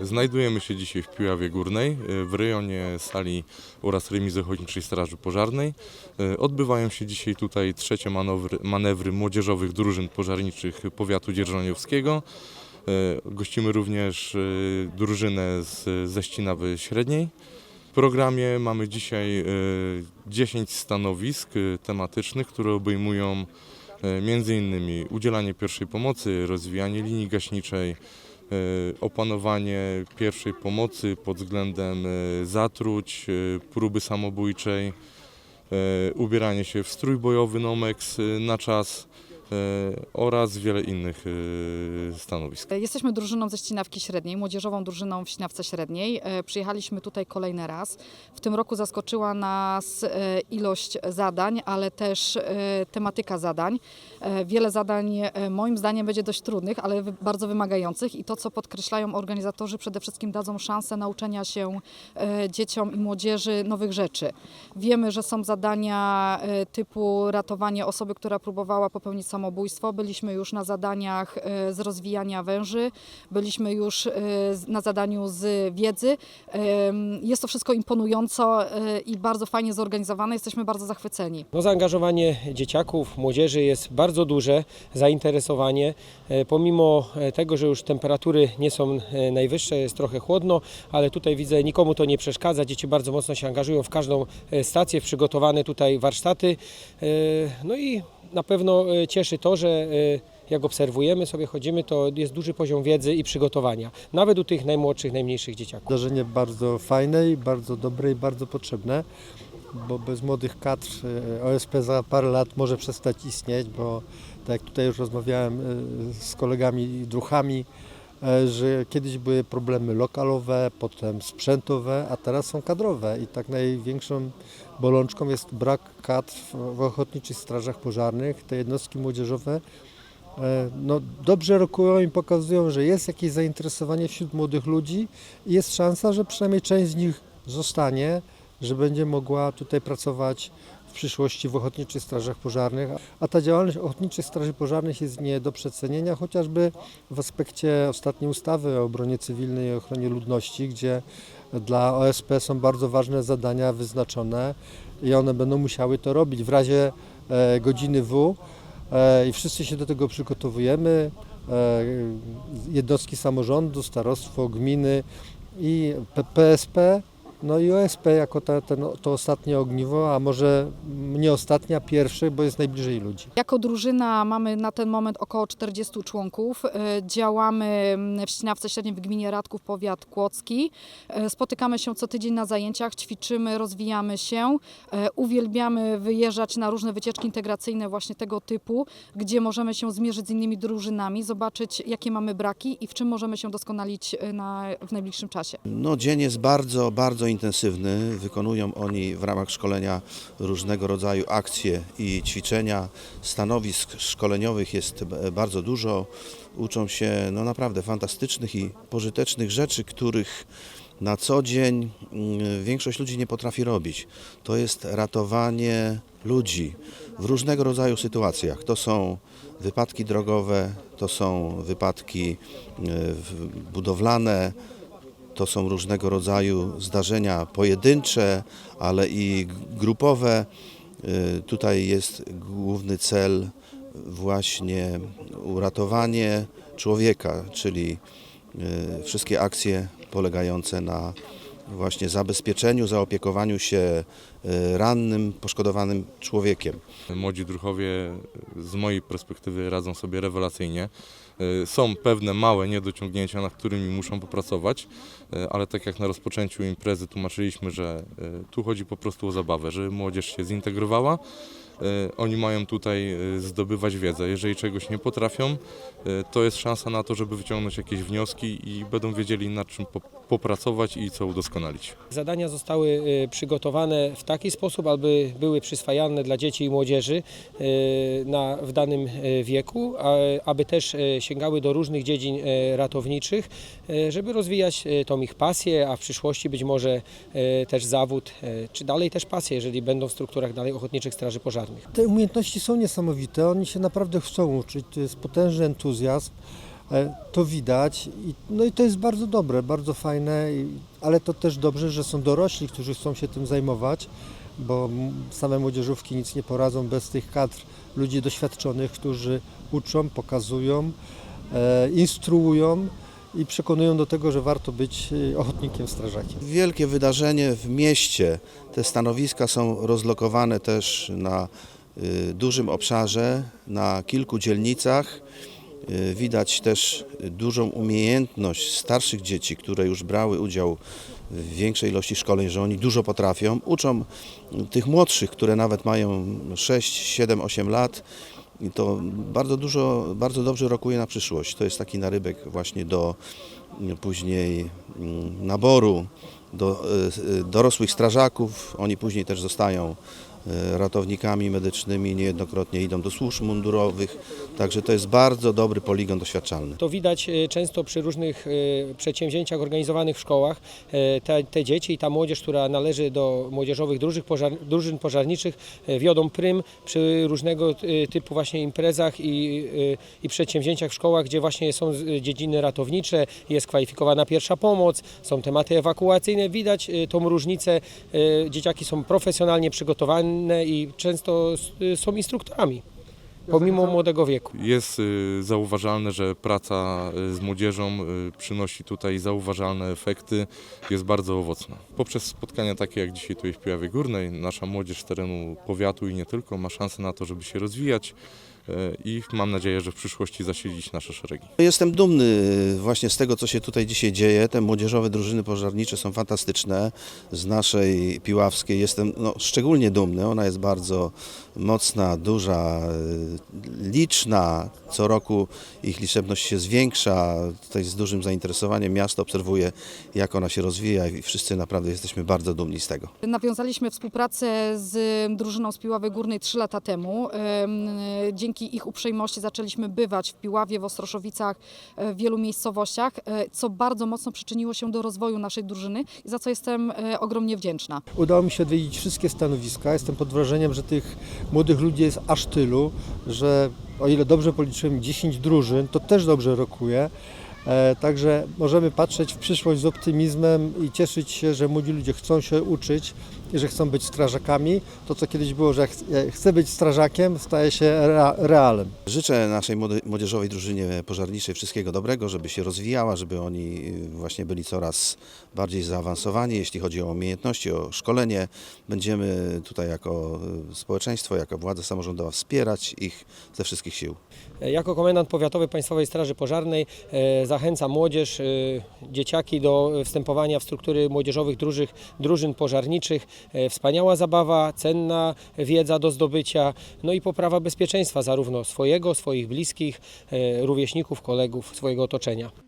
Znajdujemy się dzisiaj w Piławie Górnej, y, w rejonie sali oraz remizy Ochotniczej Straży Pożarnej. Y, Odbywają się dzisiaj tutaj trzecie manewry, manewry młodzieżowych drużyn pożarniczych powiatu dzierżoniowskiego. Y, Gościmy również drużynę z, ze Ścinawy Średniej. W programie mamy dzisiaj y, 10 stanowisk tematycznych, które obejmują innymi udzielanie pierwszej pomocy, rozwijanie linii gaśniczej, opanowanie pierwszej pomocy pod względem y, zatruć, y, próby samobójczej, ubieranie się w strój bojowy Nomex na czas oraz wiele innych y, stanowisk. Jesteśmy drużyną ze Ścinawki Średniej, młodzieżową drużyną w Ścinawce Średniej. E, Przyjechaliśmy tutaj kolejny raz. W tym roku zaskoczyła nas e, ilość zadań, ale też e, tematyka zadań. E, Wiele zadań e, moim zdaniem będzie dość trudnych, ale bardzo wymagających i to, co podkreślają organizatorzy, przede wszystkim dadzą szansę nauczenia się e, dzieciom i młodzieży nowych rzeczy. Wiemy, że są zadania e, typu ratowanie osoby, która próbowała popełnić samobójstwo. Byliśmy już na zadaniach e, z rozwijania węży, byliśmy już e, na zadaniu z wiedzy. Jest to wszystko imponująco e, i bardzo fajnie zorganizowane. Jesteśmy bardzo zachwyceni. No, zaangażowanie dzieciaków, młodzieży jest bardzo duże, zainteresowanie. Pomimo tego, że już temperatury nie są najwyższe, jest trochę chłodno, ale tutaj widzę, nikomu to nie przeszkadza. Dzieci bardzo mocno się angażują w każdą stację, przygotowane tutaj warsztaty. No i na pewno e, cieszy to, że e, jak obserwujemy, sobie chodzimy, to jest duży poziom wiedzy i przygotowania, nawet u tych najmłodszych, najmniejszych dzieciaków. Zdarzenie bardzo fajne i bardzo dobre i bardzo potrzebne, bo bez młodych kadr e, OSP za parę lat może przestać istnieć, bo tak jak tutaj już rozmawiałem z kolegami druchami, że kiedyś były problemy lokalowe, potem sprzętowe, a teraz są kadrowe i tak największą bolączką jest brak kadr w- ochotniczych strażach pożarnych. Te jednostki młodzieżowe e, no, dobrze rokują i pokazują, że jest jakieś zainteresowanie wśród młodych ludzi i jest szansa, że przynajmniej część z nich zostanie, że będzie mogła tutaj pracować przyszłości w Ochotniczych Strażach Pożarnych. A ta działalność Ochotniczych Straży Pożarnych jest nie do przecenienia, chociażby w aspekcie ostatniej ustawy o obronie cywilnej i ochronie ludności, gdzie dla OSP są bardzo ważne zadania wyznaczone i one będą musiały to robić w razie e, godziny W e, i wszyscy się do tego przygotowujemy. E, jednostki samorządu, starostwo, gminy i PSP, no i OSP jako ta, ten, to ostatnie ogniwo, a może nie ostatnie, a pierwsze, bo jest najbliżej ludzi. Jako drużyna mamy na ten moment około 40 członków. E, Działamy w Ścinawce Średniej w gminie Radków, powiat kłodzki. E, Spotykamy się co tydzień na zajęciach, ćwiczymy, rozwijamy się. E, Uwielbiamy wyjeżdżać na różne wycieczki integracyjne właśnie tego typu, gdzie możemy się zmierzyć z innymi drużynami, zobaczyć jakie mamy braki i w czym możemy się doskonalić na, w najbliższym czasie. No, dzień jest bardzo, bardzo intensywny. Wykonują oni w ramach szkolenia różnego rodzaju akcje i ćwiczenia. Stanowisk szkoleniowych jest bardzo dużo. Uczą się no, naprawdę fantastycznych i pożytecznych rzeczy, których na co dzień mm, większość ludzi nie potrafi robić. To jest ratowanie ludzi w różnego rodzaju sytuacjach. To są wypadki drogowe, to są wypadki e, budowlane, to są różnego rodzaju zdarzenia pojedyncze, ale i grupowe. Y, Tutaj jest główny cel właśnie uratowanie człowieka, czyli y, wszystkie akcje polegające na właśnie zabezpieczeniu, zaopiekowaniu się y, rannym, poszkodowanym człowiekiem. Młodzi druchowie z mojej perspektywy radzą sobie rewelacyjnie. Y, Są pewne małe niedociągnięcia, nad którymi muszą popracować, ale tak jak na rozpoczęciu imprezy tłumaczyliśmy, że tu chodzi po prostu o zabawę, żeby młodzież się zintegrowała. Y, Oni mają tutaj y, zdobywać wiedzę. Jeżeli czegoś nie potrafią, y, to jest szansa na to, żeby wyciągnąć jakieś wnioski i będą wiedzieli nad czym po- popracować i co udoskonalić. Zadania zostały przygotowane w taki sposób, aby były przyswajalne dla dzieci i młodzieży na, w danym wieku, aby też sięgały do różnych dziedzin ratowniczych, żeby rozwijać tą ich pasję, a w przyszłości być może też zawód, czy dalej też pasję, jeżeli będą w strukturach dalej Ochotniczych Straży Pożarnych. Te umiejętności są niesamowite, oni się naprawdę chcą uczyć, to jest potężny entuzjazm. E, To widać, no i to jest bardzo dobre, bardzo fajne, ale to też dobrze, że są dorośli, którzy chcą się tym zajmować, bo same młodzieżówki nic nie poradzą bez tych kadr ludzi doświadczonych, którzy uczą, pokazują, e, instruują i przekonują do tego, że warto być e, ochotnikiem strażakiem. Wielkie wydarzenie w mieście. Te stanowiska są rozlokowane też na y, dużym obszarze, na kilku dzielnicach. Y, Widać też dużą umiejętność starszych dzieci, które już brały udział w większej ilości szkoleń, że oni dużo potrafią. Uczą tych młodszych, które nawet mają 6, 7, 8 lat. I to bardzo dużo, bardzo dobrze rokuje na przyszłość. To jest taki narybek właśnie do mm, później mm, naboru do e, e, dorosłych strażaków. Oni później też zostają ratownikami medycznymi, niejednokrotnie idą do służb mundurowych. Także to jest bardzo dobry poligon doświadczalny. To widać e, często przy różnych e, przedsięwzięciach organizowanych w szkołach. Te, te dzieci i ta młodzież, która należy do młodzieżowych drużyn, pożar, drużyn pożarniczych, wiodą prym przy różnego typu właśnie imprezach i, i przedsięwzięciach w szkołach, gdzie właśnie są dziedziny ratownicze, jest kwalifikowana pierwsza pomoc, są tematy ewakuacyjne. Widać tą różnicę. Dzieciaki są profesjonalnie przygotowane i często e, są instruktorami, pomimo młodego wieku. Jest y, zauważalne, że praca y, z młodzieżą y, przynosi tutaj zauważalne efekty, jest bardzo owocna. Poprzez spotkania takie jak dzisiaj tutaj w Piławie Górnej, nasza młodzież z terenu powiatu i nie tylko ma szansę na to, żeby się rozwijać y, i mam nadzieję, że w przyszłości zasilić nasze szeregi. Jestem dumny właśnie z tego, co się tutaj dzisiaj dzieje. Te młodzieżowe drużyny pożarnicze są fantastyczne. Z naszej Piławskiej jestem no, szczególnie dumny. Ona jest bardzo mocna, duża, y, liczna. Co roku ich liczebność się zwiększa. Tutaj z dużym zainteresowaniem miasto obserwuje, jak ona się rozwija i wszyscy naprawdę jesteśmy bardzo dumni z tego. Nawiązaliśmy współpracę z drużyną z Piławy Górnej 3 lata temu. Em, Dzięki ich uprzejmości zaczęliśmy bywać w Piławie, w Ostroszowicach, e, w wielu miejscowościach, e, co bardzo mocno przyczyniło się do rozwoju naszej drużyny i za co jestem e, ogromnie wdzięczna. Udało mi się odwiedzić wszystkie stanowiska. Jestem pod wrażeniem, że tych młodych ludzi jest aż tylu, że o ile dobrze policzyłem 10 drużyn, to też dobrze rokuje. Także możemy patrzeć w przyszłość z optymizmem i cieszyć się, że młodzi ludzie chcą się uczyć i że chcą być strażakami. To, co kiedyś było, że e, chcę być strażakiem, staje się rea- realem. Życzę naszej młodzieżowej drużynie pożarniczej wszystkiego dobrego, żeby się rozwijała, żeby oni y, właśnie byli coraz bardziej zaawansowani, jeśli chodzi o umiejętności, o szkolenie. Będziemy tutaj jako y, społeczeństwo, jako władza samorządowa wspierać ich ze wszystkich sił. Jako komendant powiatowy Państwowej Straży Pożarnej e, zachęcam młodzież, e, dzieciaki do wstępowania w struktury młodzieżowych drużych, drużyn pożarniczych. E, Wspaniała zabawa, cenna wiedza do zdobycia, no i poprawa bezpieczeństwa zarówno swojego, swoich bliskich, e, rówieśników, kolegów, swojego otoczenia.